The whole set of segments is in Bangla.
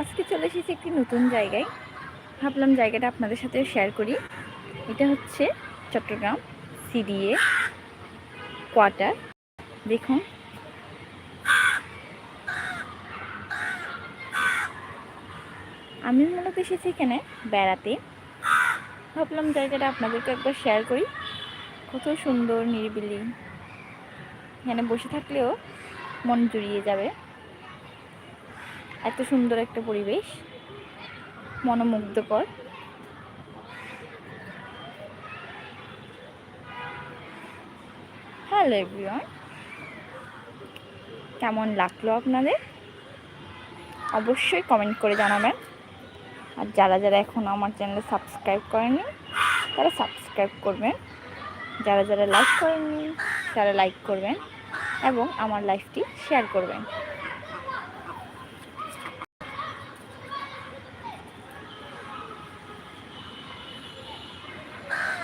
আজকে চলে এসেছি একটি নতুন জায়গায়। ভাবলাম জায়গাটা আপনাদের সাথে শেয়ার করি। এটা হচ্ছে চট্টগ্রাম সিডিএ কোয়ার্টার। দেখুন। আমি মূলত এসেছি এখানে বেড়াতে। ভাবলাম জায়গাটা আপনাদেরকে একবার শেয়ার করি। কত সুন্দর নিরিবিলি। এখানে বসে থাকলেও মন জুড়িয়ে যাবে। এত সুন্দর একটা পরিবেশ। মনোমুগ্ধকর। হ্যালো এভরিওয়ান কেমন লাগল আপনাদের? অবশ্যই কমেন্ট করে জানাবেন। আর যারা যারা এখন আমার চ্যানেলে সাবস্ক্রাইব করেনি তারা সাবস্ক্রাইব করবেন। যারা যারা লাইক করেননি, তারা লাইক করবেন এবং আমার লাইফটি শেয়ার করবেন।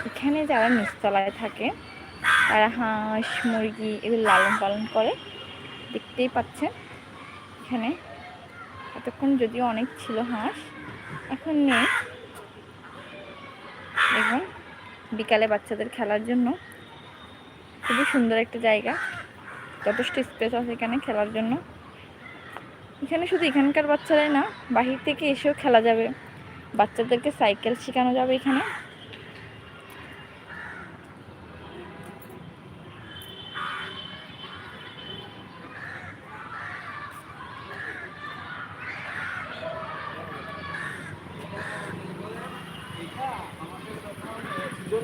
এখানে যারা নিচতলায় থাকে, তারা হাঁস, মুরগি এগুলো লালন পালন করে। দেখতেই পাচ্ছেন এখানে। এতক্ষণ যদিও অনেক ছিল হাঁস, এখন নেই। দেখুন, বিকালে বাচ্চাদের খেলার জন্য। খুবই সুন্দর একটা জায়গা। যথেষ্ট স্পেস আছে এখানে খেলার জন্য। এখানে শুধু এখানকার বাচ্চারাই না, বাহির থেকে এসেও খেলা যাবে। বাচ্চাদেরকে সাইকেল শেখানো যাবে এখানে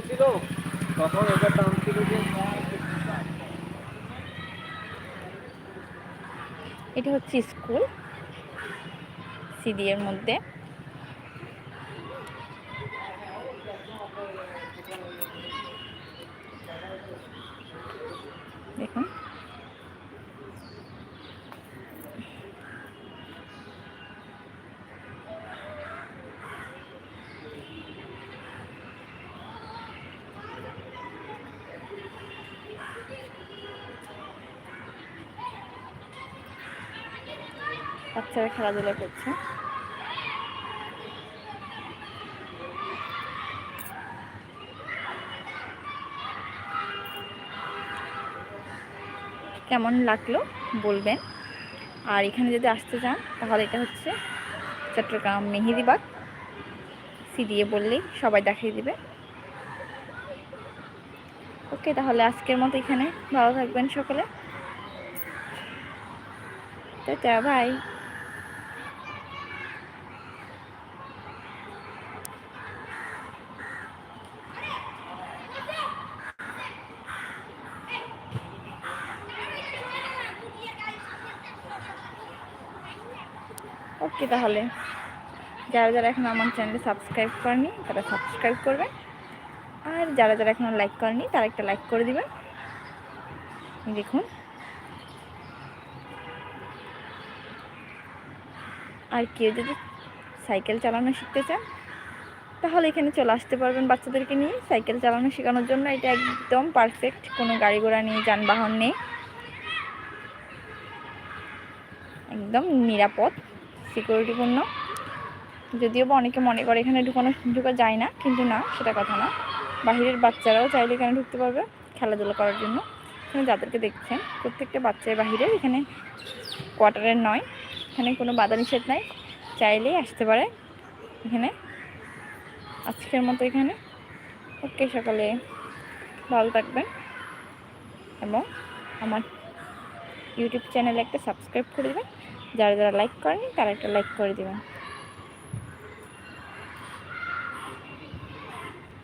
ছিল তখন দাম ছিল যে এটা হচ্ছে স্কুল সিডি এর মধ্যে। দেখুন। বাচ্চারা খেলাধুলা করছে। কেমন লাগল বলবেন? আর এখানে যদি আসতে চান, তাহলে এটা হচ্ছে চট্টগ্রাম মেহেদিবাগ সি দিয়ে বললেই সবাই দেখিয়ে দিবে। ওকে, তাহলে আজকের মতো এখানে। ভালো থাকবেন সকলে। Tata, by. ওকে তাহলে। যারা যারা এখন আমার চ্যানেলে সাবস্ক্রাইব করেনি, তারা সাবস্ক্রাইব করবে। আর যারা যারা এখনও লাইক করেনি, তারা একটা লাইক করে দিবেন। দেখুন। আর কেউ যদি সাইকেল চালানো শিখতে চান, তাহলে এখানে চলে আসতে পারবেন বাচ্চাদেরকে নিয়ে। সাইকেল চালানো শেখানোর জন্য এটা একদম পারফেক্ট। কোনো গাড়ি ঘোড়া নেই, যানবাহন নেই। একদম নিরাপদ। সিকিউরিটিপূর্ণ। যদিও বা অনেকে মনে করে এখানে ঢুকানো ঢুকা যায় না, কিন্তু না, সেটা কথা না। বাহিরের বাচ্চারাও চাইলে এখানে ঢুকতে পারবে খেলাধুলা করার জন্য। এখানে যাদেরকে দেখছেন, প্রত্যেকটা বাচ্চার বাহিরের এখানে কোয়ার্টারের নয়, এখানে কোনো বাধা নিষেধ নাই। চাইলেই আসতে পারে এখানে। আজকের মতো এখানে। ওকে, সকালে ভালো থাকবেন। এবং আমার ইউটিউব চ্যানেলে একটা সাবস্ক্রাইব করে দেবেন। যারা যারা লাইক করেনি তারা একটা লাইক করে দেবেন।